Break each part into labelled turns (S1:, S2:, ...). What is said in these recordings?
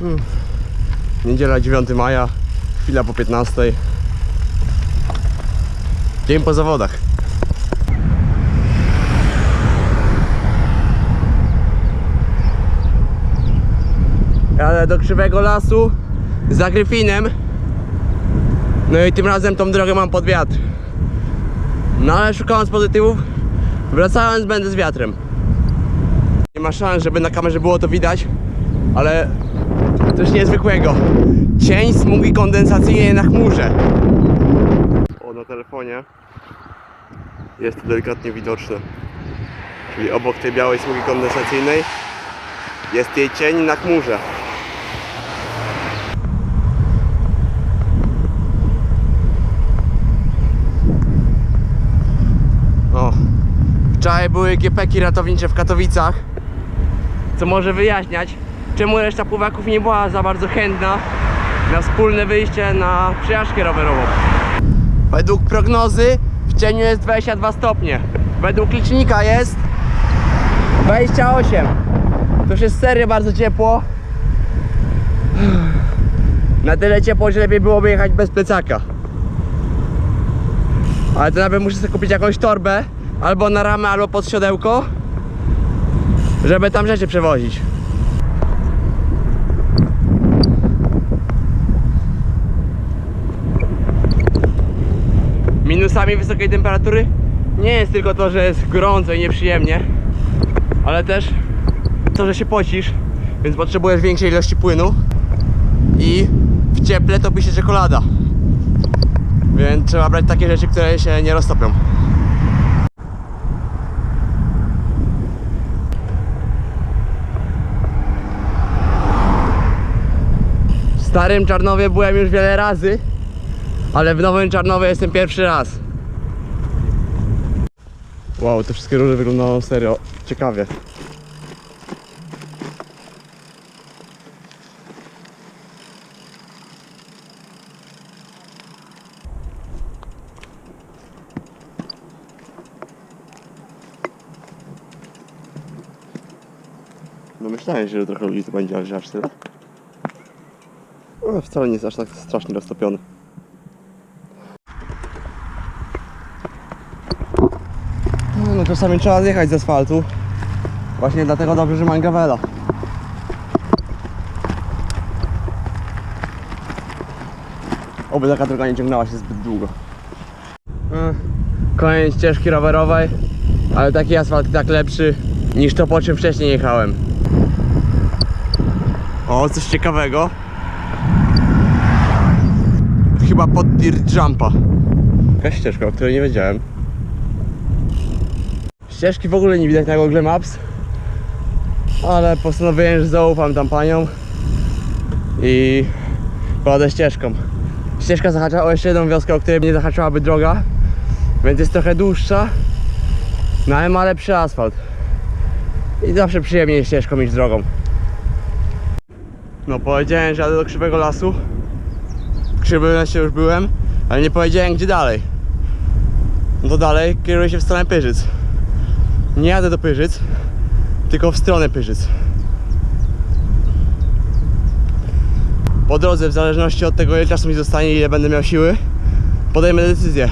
S1: Hmm. Niedziela 9 maja, chwila po 15. Dzień po zawodach. Jadę do Krzywego Lasu za Gryfinem. No i tym razem tą drogę mam pod wiatr. No ale szukając pozytywów, wracając będę z wiatrem. Nie ma szans, żeby na kamerze było to widać, ale coś niezwykłego. Cień smugi kondensacyjnej na chmurze. O, na telefonie jest to delikatnie widoczne. Czyli obok tej białej smugi kondensacyjnej jest jej cień na chmurze. O, wczoraj były GPki ratownicze w Katowicach, co może wyjaśniać, czemu reszta pływaków nie była za bardzo chętna na wspólne wyjście na przejażdżkę rowerową. Według prognozy w cieniu jest 22 stopnie. Według licznika jest 28. To już jest serio bardzo ciepło. Na tyle ciepło, że lepiej byłoby jechać bez plecaka. Ale to nawet muszę sobie kupić jakąś torbę albo na ramę, albo pod siodełko, żeby tam rzeczy przewozić. Minusami wysokiej temperatury nie jest tylko to, że jest gorąco i nieprzyjemnie, ale też to, że się pocisz, więc potrzebujesz większej ilości płynu i w cieple topi się czekolada. Więc trzeba brać takie rzeczy, które się nie roztopią. W starym Czarnowie byłem już wiele razy, ale w nowym Czarnowie jestem pierwszy raz. Wow, te wszystkie róże wyglądają serio ciekawie. No myślałem, że trochę ludzi będzie, ale aż tyle. No, wcale nie jest aż tak strasznie roztopiony. No, no czasami trzeba zjechać z asfaltu. Właśnie dlatego dobrze, że mam gravela. Oby taka droga nie ciągnęła się zbyt długo. E, Koniec ścieżki rowerowej, ale taki asfalt tak lepszy niż to po czym wcześniej jechałem. O, coś ciekawego. Chyba pod Dirt Jumpa. Jakaś ścieżka, o której nie wiedziałem. Ścieżki w ogóle nie widać na Google Maps. Ale postanowiłem, że zaufam tam paniom. I pojadę ścieżką. Ścieżka zahacza o jeszcze jedną wioskę, o której nie zahaczałaby droga. Więc jest trochę dłuższa. No ale ma lepszy asfalt. I zawsze przyjemniej ścieżką niż drogą. No powiedziałem, że jadę do Krzywego Lasu. W Krzywym Lesie już byłem, ale nie powiedziałem gdzie dalej. No to dalej kieruję się w stronę Pyrzyc. Nie jadę do Pyrzyc, tylko w stronę Pyrzyc. Po drodze, w zależności od tego ile czasu mi zostanie i ile będę miał siły, podejmę decyzję.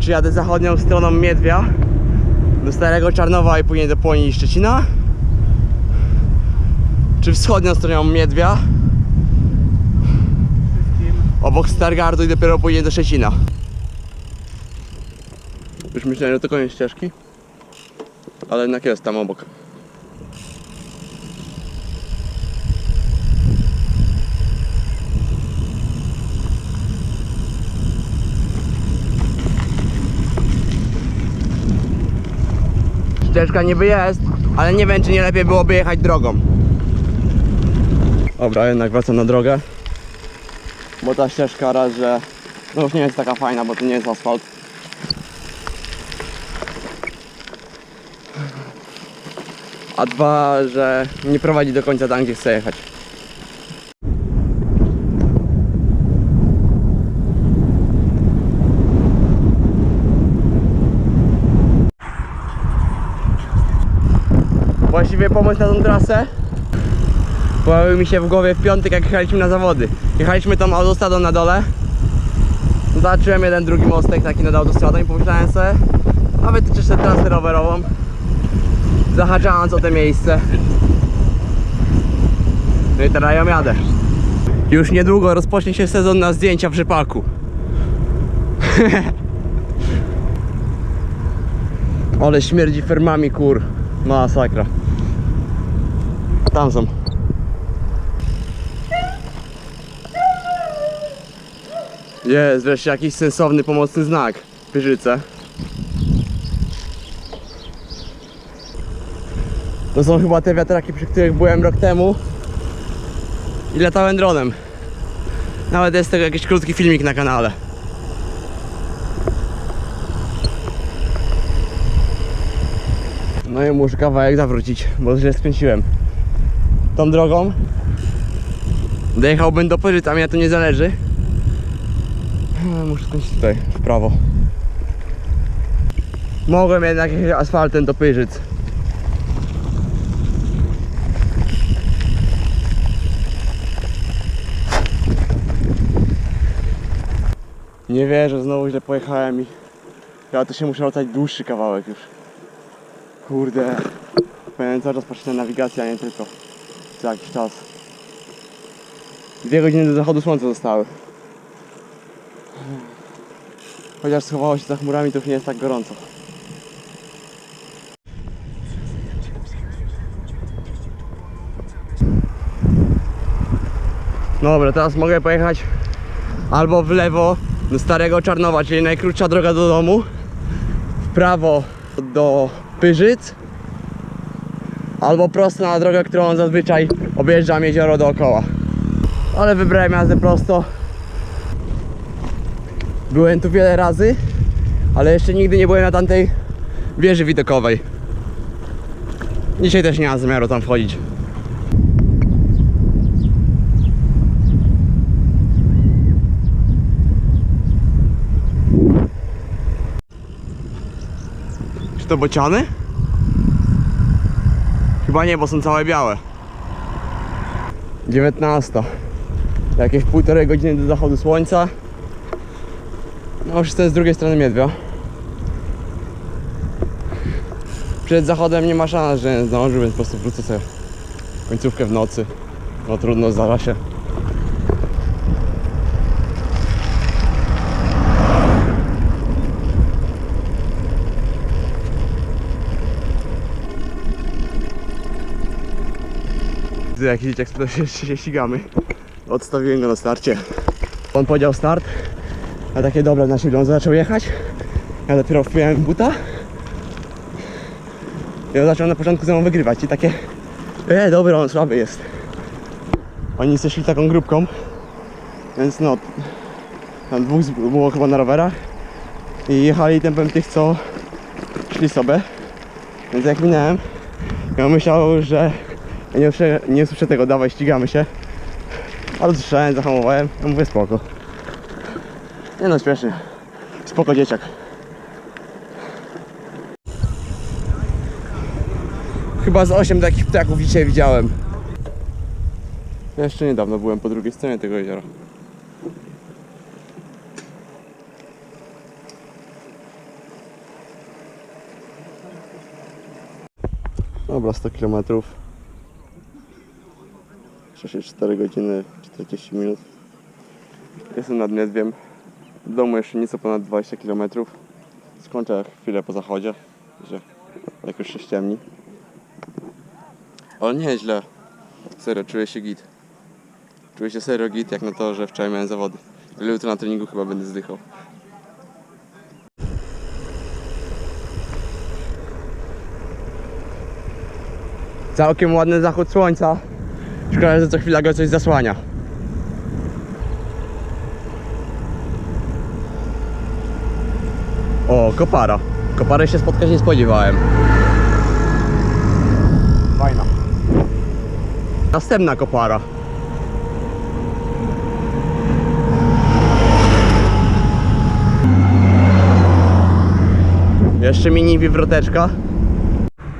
S1: Czy jadę zachodnią stroną Miedwia do Starego Czarnowa i później do Płoni i Szczecina, czy wschodnią stroną Miedwia obok Stargardu i dopiero pójdzie do Szczecina. Już myślałem, że to koniec ścieżki, ale jednak jest tam obok. Ścieżka niby jest, ale nie wiem czy nie lepiej byłoby jechać drogą. Dobra, jednak wracam na drogę. Bo ta ścieżka raz, że no już nie jest taka fajna, bo to nie jest asfalt. A dwa, że nie prowadzi do końca tam, gdzie chcę jechać. Właściwie pomysł na tą trasę pojawił mi się w głowie w piątek jak jechaliśmy na zawody. Jechaliśmy tą autostradą na dole. Zobaczyłem jeden, drugi mostek taki nad autostradą i pomyślałem sobie, a wytyczę sobie trasę rowerową. Zahaczając o te miejsce. No i teraz ją jadę. Już niedługo rozpocznie się sezon na zdjęcia w rzepaku. Ale śmierdzi fermami kur. Masakra. Tam są. Jest wreszcie jakiś sensowny, pomocny znak. Pyrzyce. To są chyba te wiatraki, przy których byłem rok temu. I latałem dronem. Nawet jest tego jakiś krótki filmik na kanale. No i muszę kawałek zawrócić, bo źle skręciłem. Tą drogą dojechałbym do Pyrzyc, a mnie to nie zależy. No, Muszę skręcić tutaj, w prawo. Mogłem jednak asfaltem do Pyrzyc. Nie wierzę, znowu źle pojechałem i ja to się muszę oddać dłuższy kawałek już. Kurde. Powinienem cały czas patrzeć na nawigację, a nie tylko co jakiś czas. Dwie godziny do zachodu słońca zostały. Chociaż schowało się za chmurami, to już nie jest tak gorąco. Dobra, teraz mogę pojechać albo w lewo do Starego Czarnowa, czyli najkrótsza droga do domu, w prawo do Pyrzyc, albo prosto na drogę, którą zazwyczaj objeżdżam jezioro dookoła. Ale wybrałem jazdę prosto. Byłem tu wiele razy, ale jeszcze nigdy nie byłem na tamtej wieży widokowej. Dzisiaj też nie mam zamiaru tam wchodzić. To bociany? Chyba nie, bo są całe białe. 19. Jakieś półtorej godziny do zachodu słońca. No już to jest z drugiej strony Miedwia. Przed zachodem nie ma szans, że zdąży, więc po prostu wrócę sobie końcówkę w nocy. No trudno, zdarza się. Gdy jakiś dzieciak spytał się, się ścigamy. Odstawiłem go na starcie. On powiedział start, a takie dobra, na siebie on zaczął jechać. Ja dopiero wpiłem w buta. I on zaczął na początku ze mną wygrywać i takie E, dobra, on słaby jest. Oni szli taką grupką, więc no, tam dwóch było chyba na rowerach i jechali tempem tych, co szli sobie. Więc jak minąłem, ja myślał, że nie usłyszę, nie usłyszę tego, dawaj, ścigamy się. Ale słyszałem, zahamowałem, ja mówię spoko. Nie no, śmiesznie. Spoko dzieciak. Chyba z 8 takich ptaków dzisiaj widziałem. Jeszcze niedawno byłem po drugiej stronie tego jeziora. Dobra, 100 km. 64 godziny 40 minut. Jestem nad Miedwiem. W domu jeszcze nieco ponad 20 km. Skończę chwilę po zachodzie, że jak już się ściemni. Ale nie źle. Serio, czuję się git. Czuję się serio git, jak na to, że wczoraj miałem zawody. Ale jutro na treningu chyba będę zdychał. Całkiem ładny zachód słońca. Szkoda, że co chwila go coś zasłania. O, kopara. Kopary się spotkać nie spodziewałem. Fajna. Następna kopara. Jeszcze mini wywroteczka.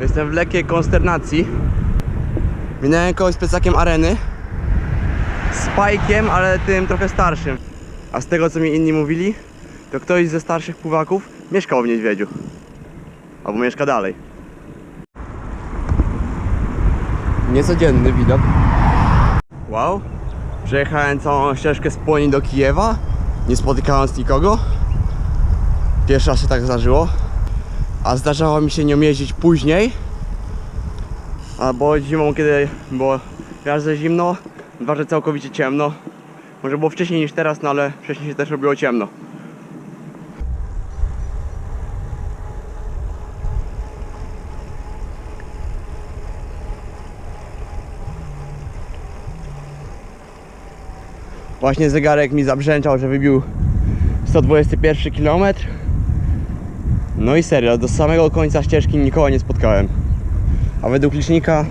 S1: Jestem w lekkiej konsternacji. Minąłem kogoś z plecakiem areny. Z pajkiem, ale tym trochę starszym. A z tego co mi inni mówili, to ktoś ze starszych pływaków mieszkał w Niedźwiedziu. Albo mieszka dalej. Niecodzienny widok. Wow. Przejechałem całą ścieżkę z Płoni do Kijewa, nie spotykając nikogo. Pierwszy raz się tak zdarzyło. A zdarzało mi się nią jeździć później. Albo zimą, kiedy było raz zimno, dwa, że całkowicie ciemno. Może było wcześniej niż teraz, no ale wcześniej się też robiło ciemno. Właśnie zegarek mi zabrzęczał, że wybił 121 km. No i serio, do samego końca ścieżki nikogo nie spotkałem. A według licznika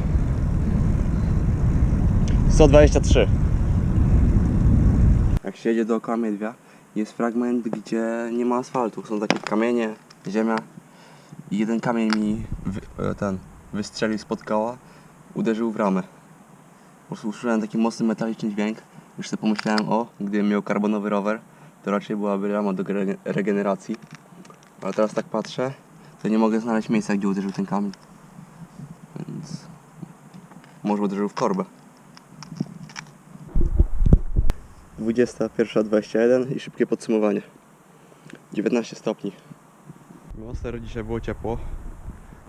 S1: 123. Jak się jedzie dookoła Miedwia, jest fragment, gdzie nie ma asfaltu. Są takie kamienie, ziemia. I jeden kamień mi wy, e, ten wystrzelił spod koła, uderzył w ramę. Po usłyszałem taki mocny metaliczny dźwięk. Już sobie pomyślałem, o, gdybym miał karbonowy rower, to raczej byłaby rama do regeneracji. Ale teraz tak patrzę, to nie mogę znaleźć miejsca, gdzie uderzył ten kamień. Może uderzył w korbę. 21.21 i szybkie podsumowanie. 19 stopni. Było serio dzisiaj było ciepło.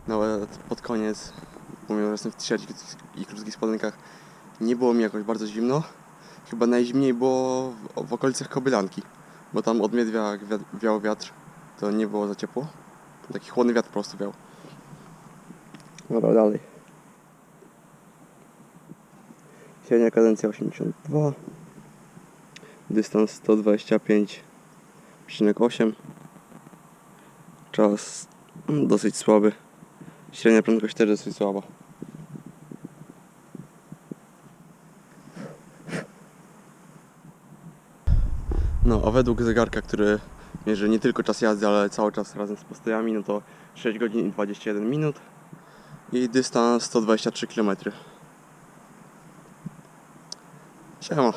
S1: Nawet pod koniec, pomimo że jestem w t-shircie i krótkich spodenkach, nie było mi jakoś bardzo zimno. Chyba najzimniej było w, w okolicach Kobylanki, bo tam od Miedwia jak wiał wiatr, to nie było za ciepło. Taki chłodny wiatr po prostu wiał. Dobra, dalej. Średnia kadencja 82. Dystans 125,8. Czas dosyć słaby. Średnia prędkość też dosyć słaba. No, a według zegarka, który mierzy nie tylko czas jazdy, ale cały czas razem z postojami, no to 6 godzin i 21 minut i dystans 123 km. Siamo.